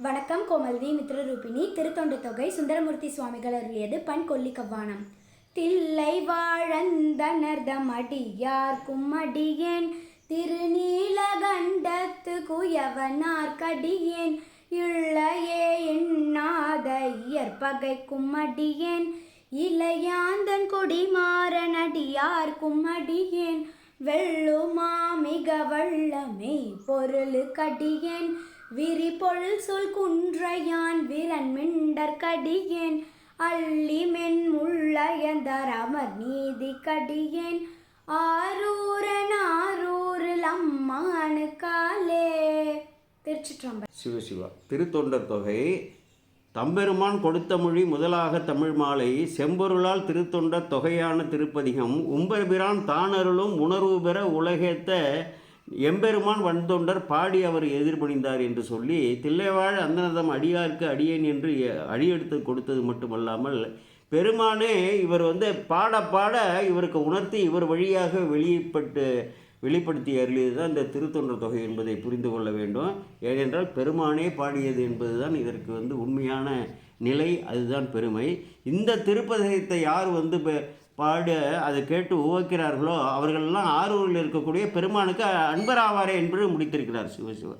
வணக்கம் கோமல்வி மித்ரரூபிணி திருத்தொண்டு தொகை சுந்தரமூர்த்தி சுவாமிகள் அருளியது பண் கொல்லி கவ்வானம். தில்லை வாழந்தனர்தம் அடியார்க்கும் அடியேன் திருநீலகண்டத்து குயவனார் கடியேன் இள்ளையே எண்ணாத இயற்பகைக்கும் அடியேன் இளையாந்தன் கொடிமாறன் அடியார்க்கும் அடியேன் வெள்ளுமா மிக வள்ளமே பொருளு விரி விரிபொருள் சொல் குன்றையான் விரன் மிண்டர் கடியேன். அள்ளி மென் முள்ளயந்தர் அமர் நீதி கடியேன். ஆரூரன் ஆரூரில் அம்மானு காலே. திருச்சிற்றம்பலம். சிவசிவா திருத்தொண்டர் தொகை தம்பெருமான் கொடுத்த மொழி முதலாக தமிழ் மாலை செம்பொருளால் திருத்தொண்ட தொகையான திருப்பதிகம் உம்பெருபிரான் தானருளும் உணர்வு பெற உலகேத்த எம்பெருமான் வந்தொண்டர் பாடி அவர் எதிர்பணிந்தார் என்று சொல்லி தில்லைவாழ் அந்தனதம் அடியாருக்கு அடியேன் என்று அடியெடுத்து கொடுத்தது மட்டுமல்லாமல் பெருமானே இவர் வந்து பாட பாட இவருக்கு உணர்த்தி இவர் வழியாக வெளிப்பட்டு வெளிப்படுத்தி அருளியது தான் இந்த திருத்தொன்ற தொகை என்பதை புரிந்து கொள்ள வேண்டும். ஏனென்றால் பெருமானே பாடியது என்பதுதான் இதற்கு வந்து உண்மையான நிலை அதுதான் பெருமை. இந்த திருப்பதிகத்தை யார் வந்து பெ- பாடு அதை கேட்டு உவக்கிறார்களோ அவர்களெல்லாம் ஆரூரில் இருக்கக்கூடிய பெருமானுக்கு அன்பராவாரே என்று முடித்திருக்கிறார் சிவசிவ